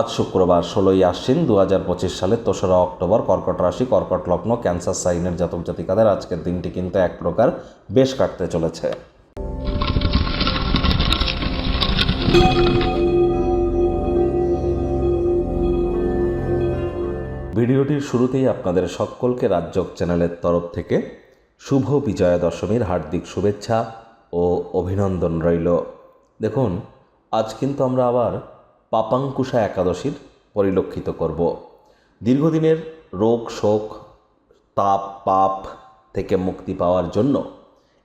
আজ শুক্রবার ষোলোই আশ্বিন দু হাজার পঁচিশ সালের তেসরা অক্টোবর কর্কট রাশি, কর্কট লগ্ন, ক্যান্সার সাইনের জাতক জাতিকাদের আজকের দিনটি কিন্তু এক প্রকার বেশ কাটতে চলেছে। ভিডিওটির শুরুতেই আপনাদের সকলকে রাজ্যক চ্যানেলের তরফ থেকে শুভ বিজয়া দশমীর হার্দিক শুভেচ্ছা ও অভিনন্দন রইল। দেখুন, আজ কিন্তু আমরা আবার পাপাঙ্কুশা একাদশীর পরিলক্ষিত করব। দীর্ঘদিনের রোগ, শোক, তাপ, পাপ থেকে মুক্তি পাওয়ার জন্য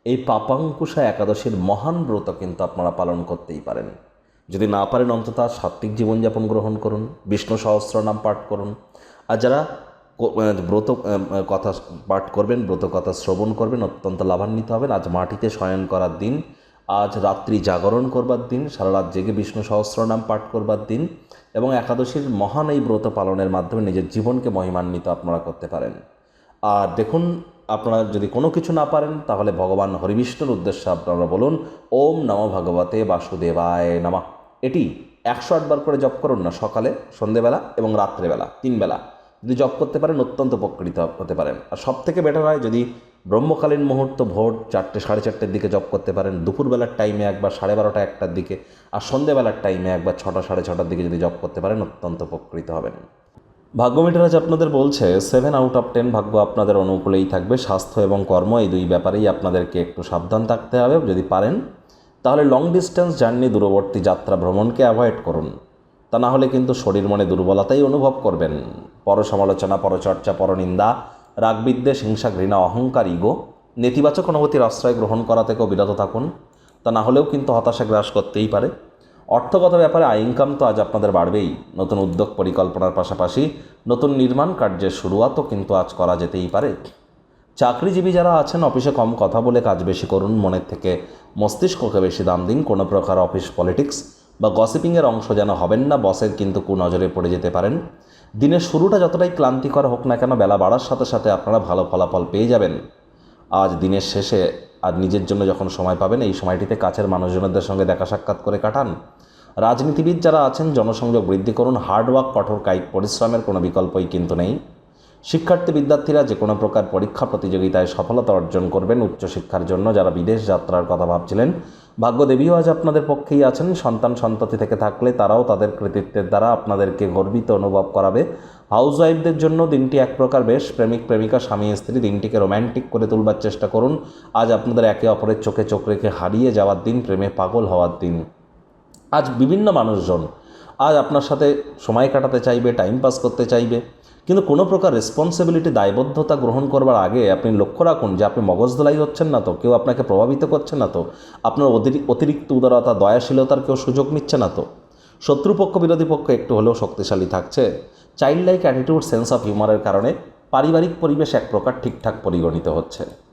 এই পাপাঙ্কুশা একাদশীর মহান ব্রত কিন্তু আপনারা পালন করতেই পারেন। যদি না পারেন অন্তত সাত্ত্বিক জীবনযাপন গ্রহণ করুন, বিষ্ণু সহস্র নাম পাঠ করুন। আর যারা ব্রত কথা পাঠ করবেন, ব্রত কথা শ্রবণ করবেন, অত্যন্ত লাভান্বিত হবেন। আজ মাটিতে শয়ন করার দিন আজ রাত্রি জাগরণ করবার দিন, সারা রাত জেগে বিষ্ণু সহস্র নাম পাঠ করবার দিন এবং একাদশীর মহান এই ব্রত পালনের মাধ্যমে নিজের জীবনকে মহিমান্বিত আপনারা করতে পারেন। আর দেখুন, আপনারা যদি কোনো কিছু না পারেন, তাহলে ভগবান হরিবিষ্ণুর উদ্দেশ্যে আপনারা বলুন, ওম নম ভগবতে বাসুদেবায় নমঃ। এটি একশো আটবার করে জপ করুন না, সকালে, সন্ধেবেলা এবং রাত্রেবেলা তিন বেলা যদি জপ করতে পারেন, অত্যন্ত উপকৃত হতে পারেন। আর সব থেকে বেটার হয় যদি ব্রহ্মকালীন মুহূর্ত ভোর চারটে, সাড়ে চারটের দিকে জপ করতে পারেন। দুপুরবেলার টাইমে একবার সাড়ে বারোটা একটার দিকে আর সন্ধেবেলার টাইমে একবার ছটা, সাড়ে ছটার দিকে যদি জপ করতে পারেন, অত্যন্ত উপকৃত হবেন। ভাগ্য মিটার আজ আপনাদের বলছে সেভেন আউট অফ টেন ভাগ্য আপনাদের অনুকূলেই থাকবে। স্বাস্থ্য এবং কর্ম এই দুই ব্যাপারেই আপনাদেরকে একটু সাবধান থাকতে হবে। যদি পারেন, তাহলে লং ডিস্টেন্স জার্নি দূরবর্তী যাত্রা ভ্রমণকে অ্যাভয়েড করুন। তা না হলে কিন্তু শরীর মনে দুর্বলতাই অনুভব করবেন। পর সমালোচনা পরচর্চা, পরনিন্দা রাগবিদ্বেষ, হিংসা, ঘৃণা, অহংকার, ইগো, নেতিবাচক অনুভূতির আশ্রয় গ্রহণ করা থেকেও বিরত থাকুন। তা না হলেও কিন্তু হতাশা গ্রাস করতেই পারে। অর্থগত ব্যাপারে আয় ইনকাম তো আজ আপনাদের বাড়বেই। নতুন উদ্যোগ পরিকল্পনার পাশাপাশি নতুন নির্মাণ কার্যের শুরুয়াতও কিন্তু আজ করা যেতেই পারে। চাকরিজীবী যারা আছেন, অফিসে কম কথা বলে কাজ বেশি করুন। মনের থেকে মস্তিষ্ককে বেশি দাম দিন। কোনো প্রকার অফিস পলিটিক্স বা গসিপিংয়ের অংশ যেন হবেন না। বসের কিন্তু কুনজরে পড়ে যেতে পারেন। দিনের শুরুটা যতটাই ক্লান্তিকর হোক না কেন, বেলা বাড়ার সাথে সাথে আপনারা ভালো ফলাফল পেয়ে যাবেন। আজ দিনের শেষে আর নিজের জন্য যখন সময় পাবেন, এই সময়টিতে কাছের মানুষজনদের সঙ্গে দেখা সাক্ষাৎ করে কাটান। রাজনীতিবিদ যারা আছেন, জনসংযোগ বৃদ্ধি করুন হার্ডওয়ার্ক কঠোর কায়িক পরিশ্রমের কোনো বিকল্পই কিন্তু নেই। শিক্ষার্থী বিদ্যার্থীরা যে কোনো প্রকার পরীক্ষা প্রতিযোগিতায় সফলতা অর্জন করবেন উচ্চশিক্ষার জন্য যারা বিদেশ যাত্রার কথা ভাবছিলেন। ভাগ্যদেবীও আজ আপনাদের পক্ষেই আছেন। সন্তান সন্ততি থেকে থাকলে তারাও তাদের কৃতিত্বের দ্বারা আপনাদেরকে গর্বিত অনুভব করাবে। হাউসওয়াইফদের জন্য দিনটি এক প্রকার বেশ। প্রেমিক, প্রেমিকা, স্বামী, স্ত্রী, দিনটিকে রোম্যান্টিক করে তুলবার চেষ্টা করুন। আজ আপনাদের একে অপরের চোখে চোখ রেখে হারিয়ে যাওয়ার দিন, প্রেমে পাগল হওয়ার দিন। আজ বিভিন্ন মানুষজন আজ আপনার সাথে সময় কাটাতে চাইবে টাইম পাস করতে চাইবে। কিন্তু কোনো প্রকার রেসপন্সিবিলিটি দায়বদ্ধতা গ্রহণ করবার আগে আপনি লক্ষ্য রাখুন যে আপনি মগজদলাই হচ্ছেন না তো, কেউ আপনাকে প্রভাবিত করছে না তো, আপনার অতিরি- অতিরিক্ত উদারতা, দয়াশীলতার কেউ সুযোগ নিচ্ছে না তো। শত্রুপক্ষ, বিরোধী পক্ষ একটু হলেও শক্তিশালী থাকছে। Child like attitude sense of হিউমারের কারণে পারিবারিক পরিবেশ এক প্রকার ঠিকঠাক পরিগণিত হচ্ছে।